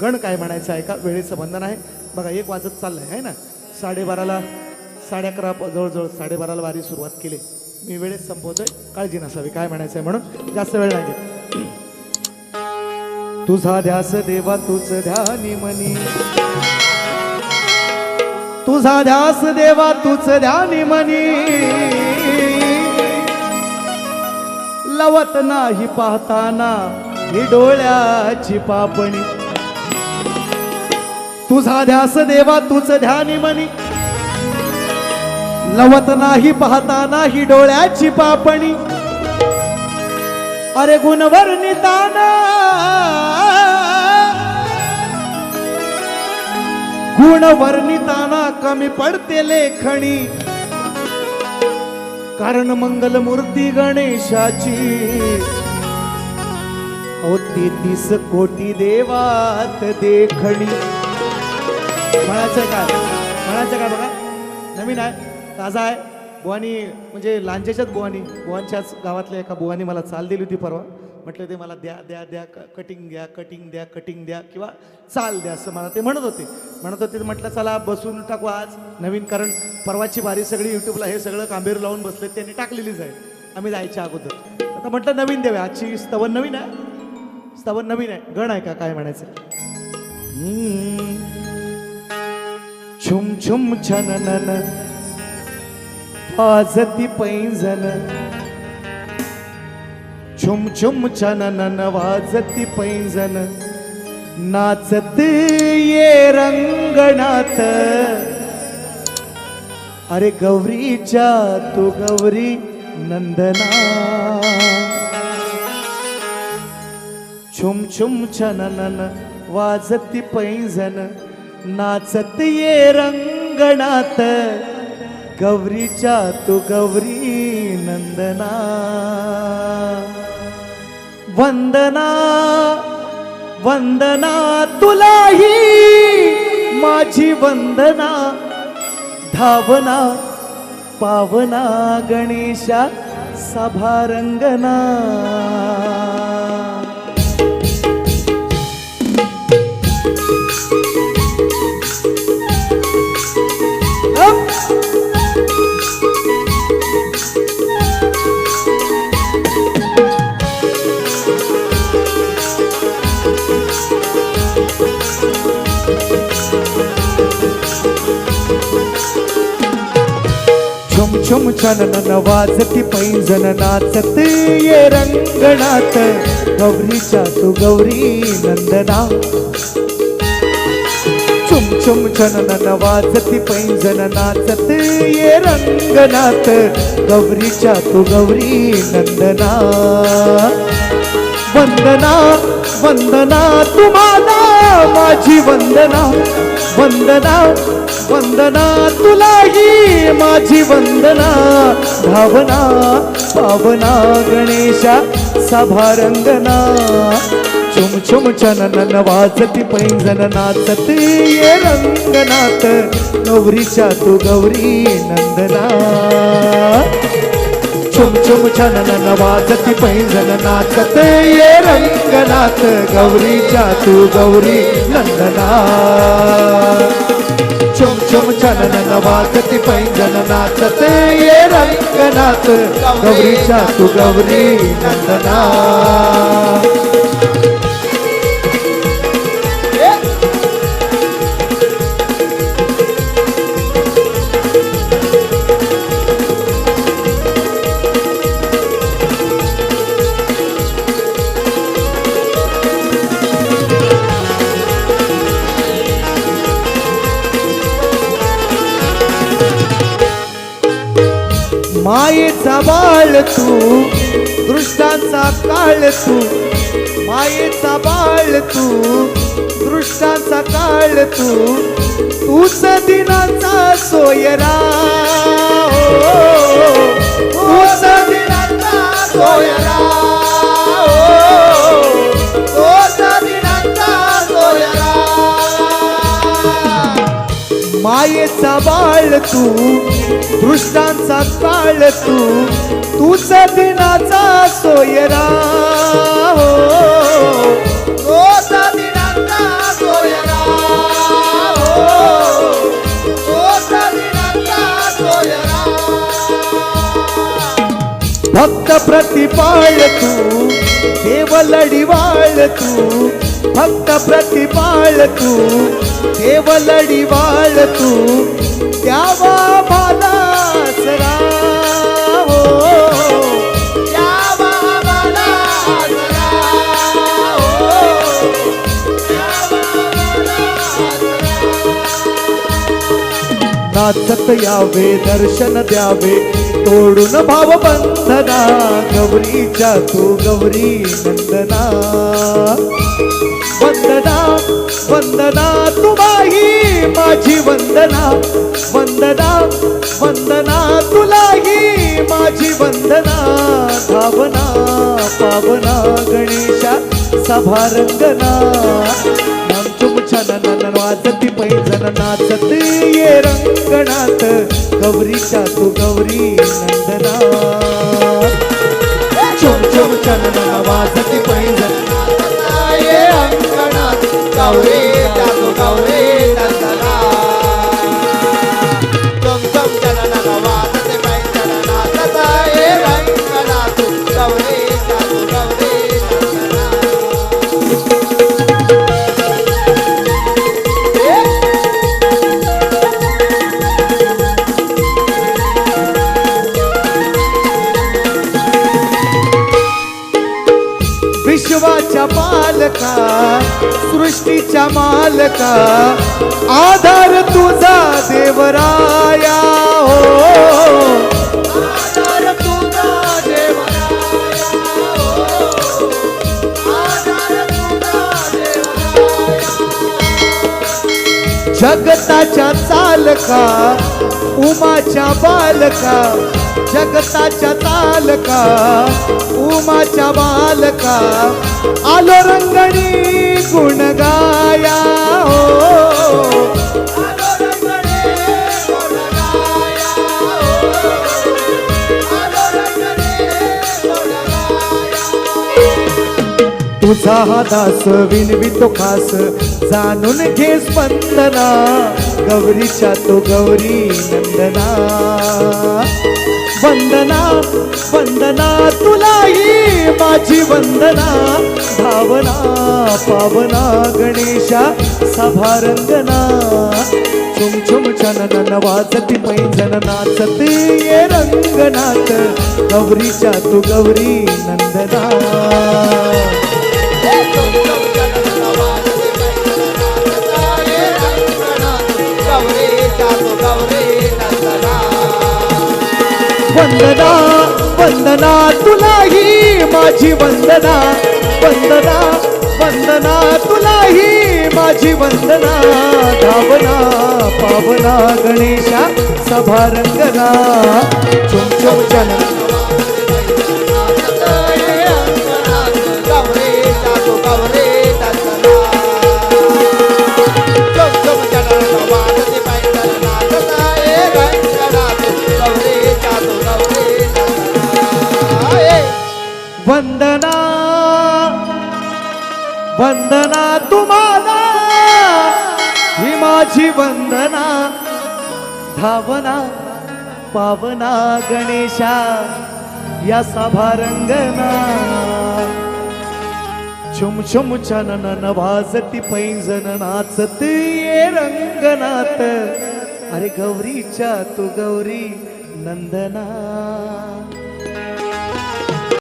गण काय म्हणायचं आहे का? वेळेचं बंधन आहे. बघा एक वाजत चाललं आहे ना? साडेबाराला साडे अकरा जवळजवळ साडेबाराला वारी सुरुवात केली. मी वेळेत संपवतोय. काळजी नसावी काय म्हणायचं आहे म्हणून? जास्त वेळ नाही तुझा ध्यास देवा तुझ ध्यानी मनी तुझा ध्यास देवा तुझ ध्यानी मनी लवत नाही पाहताना ही डोळ्याची पापणी. तुझा ध्यास देवा तुझ ध्यानी मनी लवत नाही पाहताना ही डोळ्याची पापणी. अरे गुणवर्णिताना गुणवर्णिताना कमी पडते लेखणी. कारण मंगलमूर्ती गणेशाची. अहो तेहतीस कोटी देवात देखणी. म्हणायचं काय? म्हणायचं काय बघा? नवीन आहे? ताजा आहे? बुवानी म्हणजे लांजेच्याच बुवानी बुवांच्याच गावातल्या एका बुवानी मला चाल दिली होती परवा. म्हटलं ते मला द्या द्या द्या कटिंग द्या कटिंग द्या कटिंग द्या किंवा चाल द्या असं मला ते म्हणत होते. म्हणत होते म्हटलं चला बसून टाकू आज नवीन कारण परवाची बारी सगळी यूट्यूबला हे सगळं कांबीर लावून बसले त्यांनी टाकलेलीच आहे. आम्ही जायच्या अगोदर. आता म्हटलं नवीन देऊया आजची स्तवन नवीन आहे? स्तवन नवीन आहे. गण आहे का काय म्हणायचं? छुम छुम छन वाजती पैंजन छुम छुम छननन वाजती पैंजन नाचत ये रंगणात अरे गौरीच्या तू गौरी नंदना. छुम छुम छननन वाजती पैंजन नाचत ये रंगणात गौरीच्या तू गौरी नंदना. वंदना वंदना तुलाही माझी वंदना. धावना पावना गणेशा सभारंगना. छुम छुम छनन नवाजती पैंजन नाचत ये रंगणात गौरीच्या तू गौरी नंदना. छुम छुम छनन नवाजती पैंजन नाचत ये रंगणात गौरीच्या तू गौरी नंदना. वंदना वंदना तुम्हाला माझी वंदना वंदना वंदना तुलाही माझी वंदना भावना पावना गणेशा सभारंगना. चुम चुम छनन वाजती पैंजन नाचत ये रंगनाथ गौरीच्या तू गौरी नंदना. चुम चुम छनन वाजती पैंजन नाचत ये रंगनाथ गौरीच्या तू गौरी नंदना चुम चुम छनन वाजती पैंजन नाचत ये रंगनाथ गौरीच्या तू गौरी नंदना मायेचा बाळ तू दृष्टांचा काळ तू मायेचा बाळ तू दृष्टांचा काळ तू तूच दिनाचा सोयरा. तूच दिनाचा सोयरा. मायेचा बाळ तू दृष्टांचा काळ तू तूच दिनाचा सोयरा. हो, हो दिनाचा सोयरा. भक्त प्रतिपाळ तू देव लढीवाळ तू भक्त प्रतिपाळ तू देव लढीवाळ तू त्यावा बालासरा हो द्यावा मला हो. नाचत यावे दर्शन द्यावे तोडून भाव बंधना गौरीच्या तू गौरी नंदना. वंदना वंदना तुलाही माझी वंदना. वंदना वंदना तुलाही माझी वंदना भावना पावना. सभारंगना नामचुम छान वाजती पैजन नाचत ये रंगणात गौरीच्या तू गौरी नंदना. चुम चुम छान वाजती पैजन मालका सृष्टीच्या मालका आधार तुझा देवराया हो आधार तुझा देवराया हो. आधार बालका उमाच्या बालका जगताच्या तालका उमाच्या बालका आलो रंगणी गुण गाया हो तुझा हा दास विनवितो खास. जाणून घे स्पंदना गौरीच्या तो गौरी नंदना. वंदना वंदना तुलाही माझी वंदना. भावना पावना गणेशा सभारंगना. चुम चुम छनन वाजती पैंजन नाचत ये रंगनाथ. गौरीच्या तू गौरी नंदना. वंदना वंदना तुलाही माझी वंदना. वंदना वंदना तुलाही माझी वंदना. धावना पावना गणेशा सभारंगना. चुम चुम चना धावना पावना गणेशा या सभारंगना छुम छुम छनन वाजती पैंजन नाचत ये रंगनाथ. अरे गौरीच्या तू गौरी नंदना.